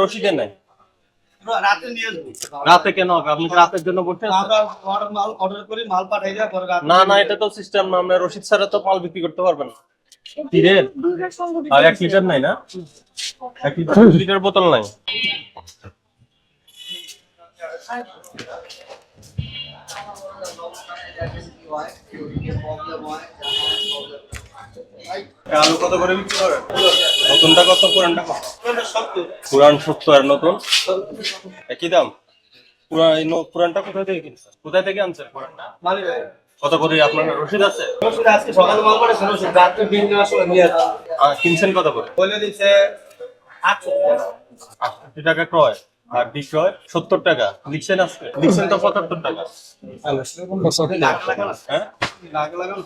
রশিদের নাই? রাতে কেন? আপনি রাতের জন্য রাতে না না এটা তো সিস্টেম না। আমরা রশিদ ছাড়া তো মাল বিক্রি করতে পারবেন না। তীরের আর এক লিটার নাই না? এক লিটার বোতল নাই? আলু কত করে বিক্রি করেন? নতুনটা কত? পুরানটা কত? পুরান সত্তর আর নতুন? একই দাম? পুরানটা কোথায় থেকে কিনছেন? কোথায় থেকে আনছেন পুরানটা? কত করে? আপনার রসিদ আছে? রশিদ আজকে সকালে মাল পাঠাইছে রশিদ রাত্রে বিল নেওয়ার সময় নিয়ে কিনছেন কত করে? বলে দিচ্ছে আটষট্টি টাকা ক্রয়? আর বিক্রয় সত্তর টাকা। লিখছেন আজকে? লিখছেন তো পঁচাত্তর টাকা। হ্যাঁ?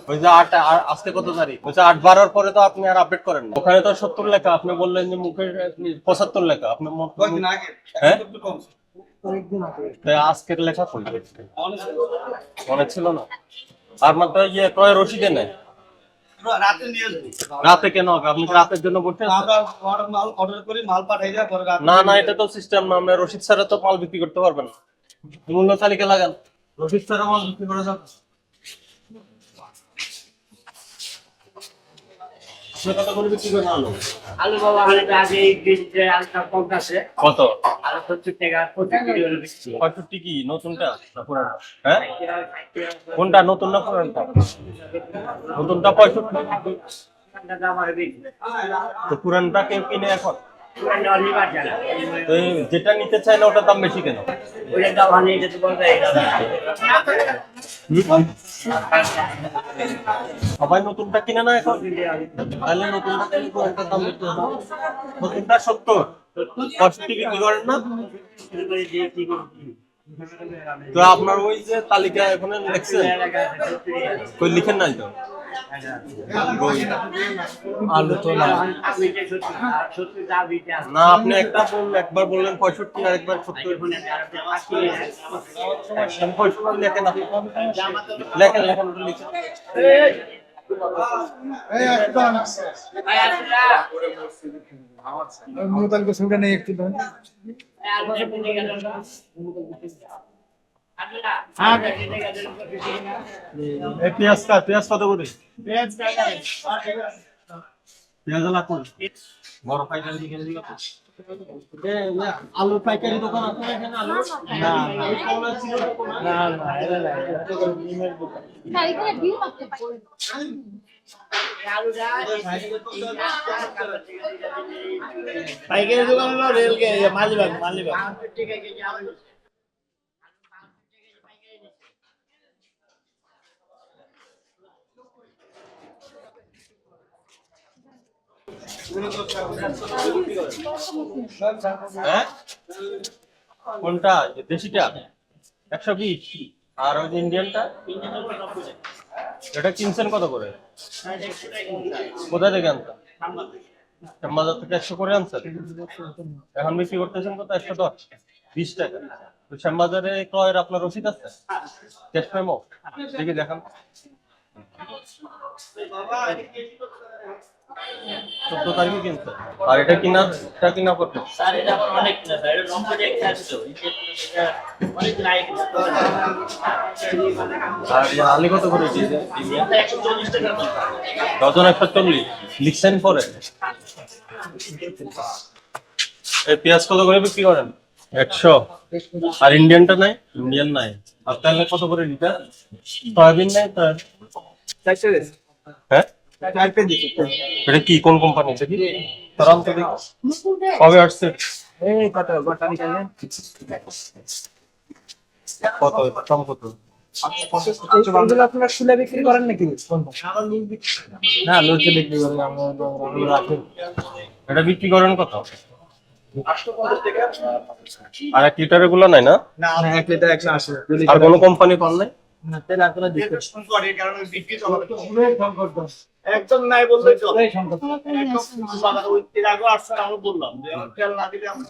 ওই যে আট আর আজকে কত তারিখ? ওই যে আট বারোর পরে তো আপনি আর আপডেট করেন না। ওখানে তো সত্তর লেখা। আপনি বললেন যে মুখে পঁচাত্তর লেখা। আপনি হ্যাঁ? তাই আজকের লেখা কই মনে ছিল না। আর মাত্র ইয়ে ক্রয় রসিদে নেই। রাতে নিয়ে রাতে কেন হবে আপনি রাতের জন্য বসে আমরা মাল অর্ডার করি মাল পাঠাই দেয় পরে না না এটা তো সিস্টেম না আমরা রসিদ ছাড়া তো মাল বিক্রি করতে পারবেন না মূল্য তালিকা লাগান রসিদ ছাড়া মাল বিক্রি করা যাবে কত করে বিক্রি করেন আলু আলু বাবা আগে কম আছে কত পঁয়ষট্টি কি? নতুনটা? হ্যাঁ? কোনটা? নতুন না পুরানটা নতুনটা পঁয়ষট্টি। তো পুরানটা কেউ কিনে এখন? যেটা নিতে চায় না, ওটার দাম বেশি কেন। সবাই নতুনটা কিনে না এখন? তাহলে নতুনটা কিনে পুরানটার দাম বেশি নতুনটা সত্তর। পঁয়ষট্টি বিক্রি করেন না? তো আপনার ওই যে তালিকা এখানে লিখছেন কই লিখেন নাই তো? আলু তো না। না আপনি একটা বললেন একবার বললেন পঁয়ষট্টি আর একবার সত্তর লেখেন আপনি। লেখেন লেখেন ওটা লিখেন। ভাই, এই পেঁয়াজ কত করে? পেঁয়াজ পেঁয়াজ লাখ বড় পাইকারি দিকে দিকে আলু পাইকারি দোকান আছে না এখানে আলু? না না। না পাইকারি দোকান হলো মালিবাগ মালিবাগ ঠিক আছে আলু হ্যাঁ কোনটা? দেশিটা? একশো বিশ। আর ওই ইন্ডিয়ানটা? এটা কিনছেন কত করে? কোথায় থেকে আনছেন? শ্যামবাজার থেকে একশো করে আনছেন? এখন বিক্রি করতেছেন কত? একশো দশ। বিশ টাকা। শ্যামবাজারে ক্রয়ের আপনার রসিদ আছে? দেখি দেখান। চোদ্দ তারিখে কিনছেন আর এটা কিনা এটা কিনা করতে? স্যার এটা অনেক না স্যার। এটা আসতো অনেক লাইক আর আলি কত করে দিয়েছে ডজন একশো চল্লিশ। লিখছেন পরে? এই পেঁয়াজ কত করে বিক্রি করেন? একশো। আর ইন্ডিয়ানটা নাই? ইন্ডিয়ান নাই। আর তাহলে কত করে লিটার সয়াবিন নাই তার। হ্যাঁ? এটা কি কোন কোম্পানি এটা কি? তরান্ত কবে আসছে? কত কত কত এগুলো আপনারা বিক্রি করেন নাকি? না বিক্রি করেন এটা বিক্রি করেন কত? আর এক লিটারেরগুলো নাই না? না এক লিটার একশো আশি। আর কোনো কোম্পানি পান নাই? তেল একদম নাই বললে বললাম যে তেল না দিলে আমি।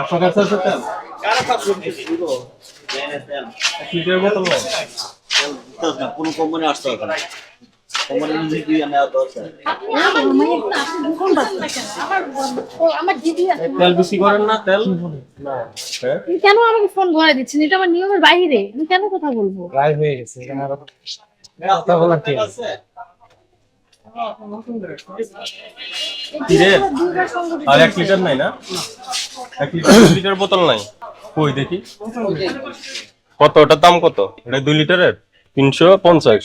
একশো কাছে আছে তেল? কারা লিটারের বোতল। নাই কোনো কোম্পানি আসতে হবে হ্যাঁ? কেন আমাকে ফোন ঘরে দিচ্ছেন? এটা আমার নিয়মের বাইরে। আমি কেন কথা বলব? প্রায় হয়ে গেছে কথা বলার কি আছে? আর এক লিটার নাই না? এক লিটার লিটার বোতল নাই? কই দেখি। কত? ওটার দাম কত? এটা দুই লিটারের? তিনশো পঞ্চাশ।